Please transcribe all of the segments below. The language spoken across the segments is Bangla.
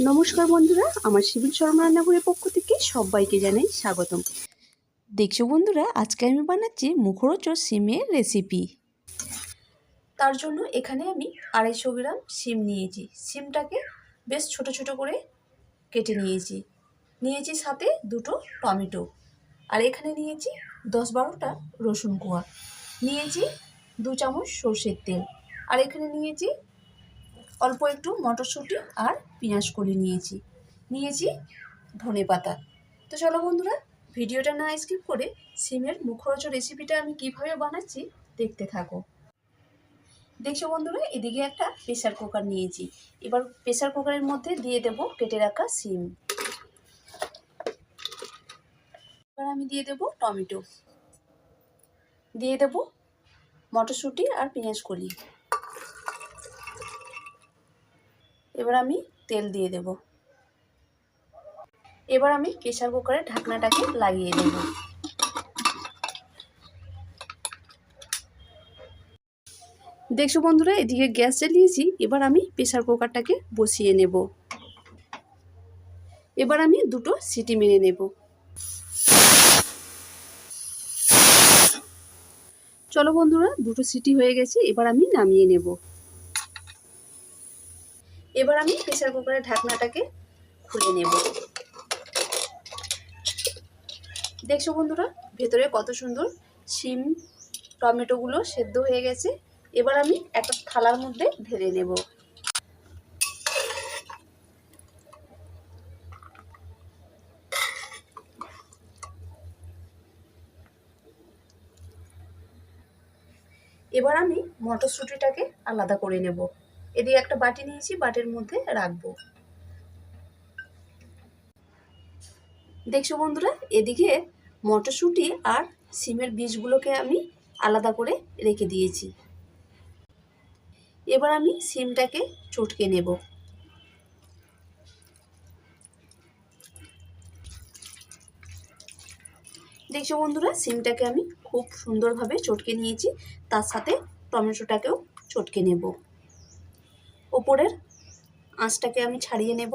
নমস্কার বন্ধুরা, আমার সিভিল শর্মা রান্নাঘরের পক্ষ থেকে সবাইকে জানাই স্বাগতম। দেখছ বন্ধুরা, আজকে আমি বানাচ্ছি মুখরোচক সিমের রেসিপি তার জন্য এখানে আমি আড়াইশো গ্রাম সিম নিয়েছি। সিমটাকে বেশ ছোট ছোট করে কেটে নিয়েছি। নিয়েছি সাথে দুটো টমেটো। আর এখানে নিয়েছি দশ বারোটা রসুন কোয়া। নিয়েছি দু চামচ সর্ষের তেল। আর এখানে নিয়েছি অল্প একটু মটরশুঁটি আর পেঁয়াজ কলি নিয়েছি। নিয়েছি ধনে পাতা। তো চলো বন্ধুরা, ভিডিওটা না স্কিপ করে সিমের মুখরোচ রেসিপিটা আমি কীভাবে বানাচ্ছি দেখতে থাকো। দেখছ বন্ধুরা, এদিকে একটা প্রেশার কুকার নিয়েছি। এবার প্রেশার কুকারের মধ্যে দিয়ে দেব কেটে রাখা সিম। এবার আমি দিয়ে দেব টমেটো। দিয়ে দেব মটরশুঁটি আর পেঁয়াজ কলি। এবার আমি তেল দিয়ে দেব। এবার আমি প্রেসার কুকারের ঢাকনাটাকে লাগিয়ে দেব। দেখছ বন্ধুরা, এদিকে গ্যাস জ্বালিয়েছি, এবার আমি প্রেসার কুকারটাকে বসিয়ে নেব। এবার আমি দুটো সিটি মেরে নেব। চলো বন্ধুরা, দুটো সিটি হয়ে গেছে, এবার আমি নামিয়ে নেব। এবার আমি প্রেসার কুকারের ঢাকনাটাকে খুলে নেব। দেখছ বন্ধুরা, ভেতরে কত সুন্দর শিম, টমেটোগুলো সেদ্ধ হয়ে গেছে। এবার আমি একটা থালার মধ্যে ঢেলে নেব। এবার আমি মটরশুঁটিটাকে আলাদা করে নেব। এদিকে একটা বাটি নিয়েছি, বাটির মধ্যে রাখব। দেখছ বন্ধুরা, এদিকে মটরশুঁটি আর সিমের বীজগুলোকে আমি আলাদা করে রেখে দিয়েছি। এবার আমি সিমটাকে চটকে নেব। দেখছ বন্ধুরা, সিমটাকে আমি খুব সুন্দরভাবে চটকে নিয়েছি, তার সাথে টমেটোটাকেও চটকে নেব। ওপরের আঁচটাকে আমি ছাড়িয়ে নেব।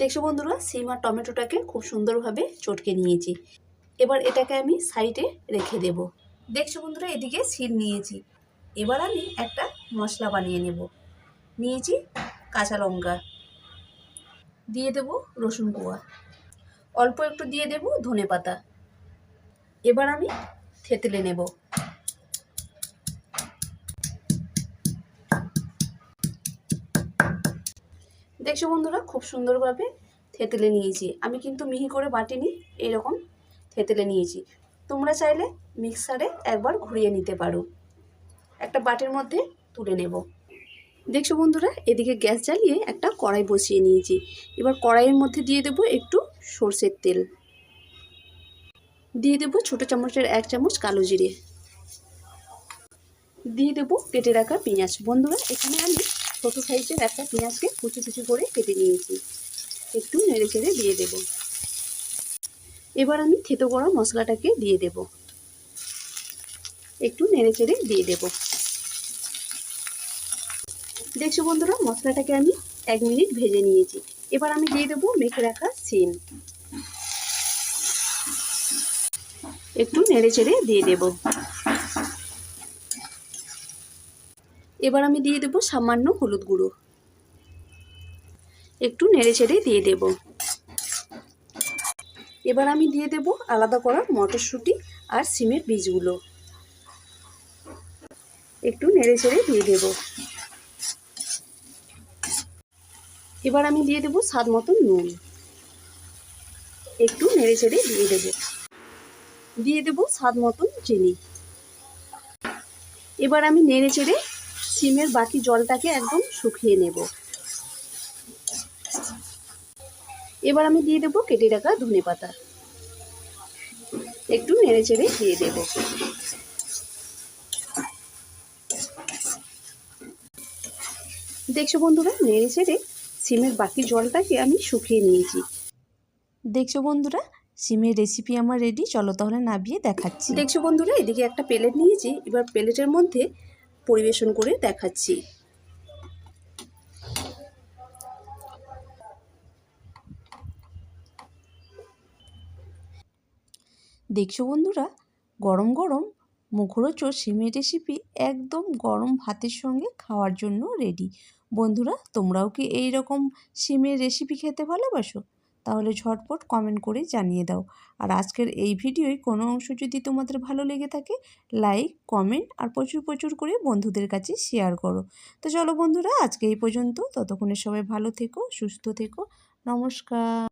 দেখছ বন্ধুরা, সিম আর টমেটোটাকে খুব সুন্দরভাবে চটকে নিয়েছি। এবার এটাকে আমি সাইডে রেখে দেব। দেখছ বন্ধুরা, এদিকে সিম নিয়েছি। এবার আমি একটা মশলা বানিয়ে নেব। নিয়েছি কাঁচা লঙ্কা। দিয়ে দেব রসুন কোয়া অল্প একটু দিয়ে দেব ধনে পাতা। এবার আমি থেতলে নেব। দেখছ বন্ধুরা, খুব সুন্দরভাবে থেতলে নিয়েছি। আমি কিন্তু মিহি করে বাটিনি এরকম থেতলে নিয়েছি। তোমরা চাইলে মিক্সারে একবার ঘুরিয়ে নিতে পারো। একটা বাটির মধ্যে তুলে নেব। দেখছ বন্ধুরা, এদিকে গ্যাস জ্বালিয়ে একটা কড়াই বসিয়ে নিয়েছি। এবার কড়াইয়ের মধ্যে দিয়ে দেব একটু সর্ষের তেল। দিয়ে দেব ছোটো চামচের এক চামচ কালো জিরে। দিয়ে দেব কেটে রাখা পেঁয়াজ। বন্ধুরা, এখানে আমি ছোটো সাইজের একটা পেঁয়াজকে কুচি কুচি করে কেটে নিয়েছি। একটু নেড়ে চেড়ে দিয়ে দেব। এবার আমি থেতো করা মশলাটাকে দিয়ে দেব। একটু নেড়ে চেড়ে দিয়ে দেব। দেখছ বন্ধুরা, মশলাটাকে আমি এক মিনিট ভেজে নিয়েছি। এবার আমি দিয়ে দেবো মেখে রাখা সিম। একটু নেড়ে চেড়ে দিয়ে দেব। এবার আমি দিয়ে দেবো সামান্য হলুদ গুঁড়ো। একটু নেড়ে চেড়ে দিয়ে দেব। এবার আমি দিয়ে দেব আলাদা করা মটরশুঁটি আর সিমের বীজগুলো। একটু নেড়ে চেড়ে দিয়ে দেব। এবার আমি দিয়ে দেব স্বাদ মতন নুন। একটু নেড়ে চেড়ে দিয়ে দেব। দিয়ে দেব স্বাদ মতন চিনি। এবার আমি নেড়ে চেড়ে সিমের বাকি জলটাকে একদম শুকিয়ে নেব। এবার আমি দিয়ে দেবো কেটে রাখা ধনে পাতা। একটু নেড়ে চেড়ে দিয়ে দেব। দেখছ বন্ধুরা, নেড়ে চেড়ে সিমের বাকি জলটাকে আমি শুকিয়ে নিয়েছি। দেখছ বন্ধুরা সিমের রেসিপি আমার রেডি চলো তাহলে নাবিয়ে দেখাচ্ছি। দেখছ বন্ধুরা এদিকে একটা প্লেট নিয়েছি এবার প্লেটের মধ্যে পরিবেশন করে দেখাচ্ছি। দেখছ বন্ধুরা গরম গরম মুখরোচক সিমের রেসিপি একদম গরম ভাতের সঙ্গে খাওয়ার জন্য রেডি বন্ধুরা, তোমরাও কি এই রকম সিমের রেসিপি খেতে ভালোবাসো? তাহলে ঝটপট কমেন্ট করে জানিয়ে দাও। আর আজকের এই ভিডিওয় কোনো অংশ যদি তোমাদের ভালো লেগে থাকে লাইক কমেন্ট আর প্রচুর প্রচুর করে বন্ধুদের কাছে শেয়ার করো। তো চলো বন্ধুরা, আজকে এই পর্যন্ত। ততক্ষণে সবাই ভালো থেকো, সুস্থ থেকো। নমস্কার।